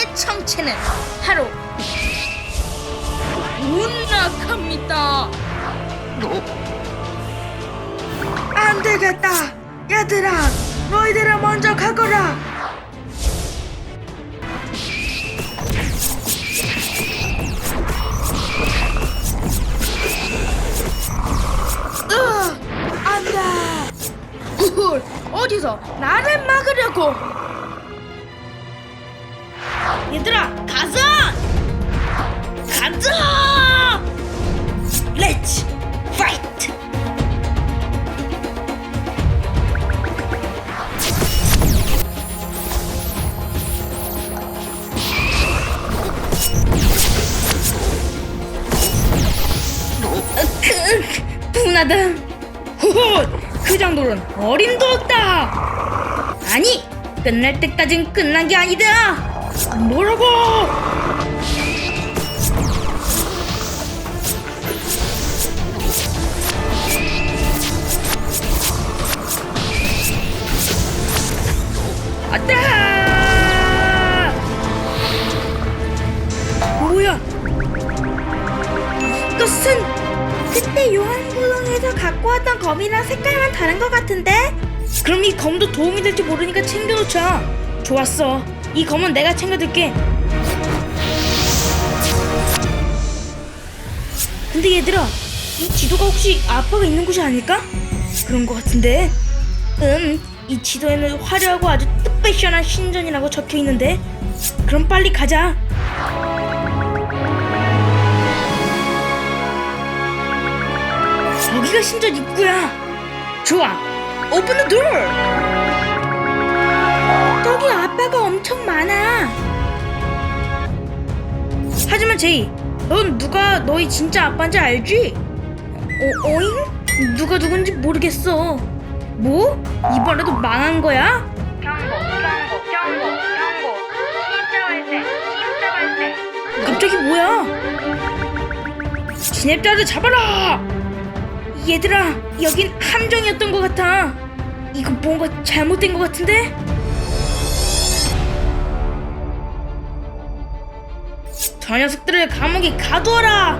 나의 정체는 바로 운락합니다. 안 되겠다. 얘들아, 너희들아 먼저 가거라. 으, 안 돼. 헐, 어디서 나를 막으려고? 얘들아, 가자! 가자! 렛츠 파이트! 크, 분하다. 호호, 그 정도는 어림도 없다. 아니, 끝날 때까진 끝난 게 아니다. 뭐라고? 안돼! 뭐야? 이것은 그때 요한구동에서 갖고 왔던 검이랑 색깔만 다른 것 같은데? 그럼 이 검도 도움이 될지 모르니까 챙겨놓자. 좋았어. 이 검은 내가 챙겨둘게. 근데 얘들아, 이 지도가 혹시 아빠가 있는 곳이 아닐까? 그런 것 같은데. 음, 이 지도에는 화려하고 아주 뜻패션한 신전이라고 적혀 있는데. 그럼 빨리 가자. 여기가 신전 입구야. 좋아. 더 door. 저기 아빠가 하지만 제이, 넌 누가 너희 진짜 아빠인지 알지? 어, 어잉? 누가 누군지 모르겠어. 뭐? 이번에도 망한 거야? 경고, 경고, 경고, 경고. 진짜 발생, 진짜 발생. 갑자기 뭐야? 진입자를 잡아라! 얘들아, 여긴 함정이었던 것 같아. 이거 뭔가 잘못된 것 같은데? 저 녀석들을 감옥에 가두어라!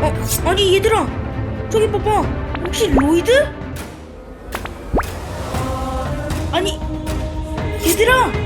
어, 아니 얘들아 저기 봐봐 혹시 로이드? 아니 얘들아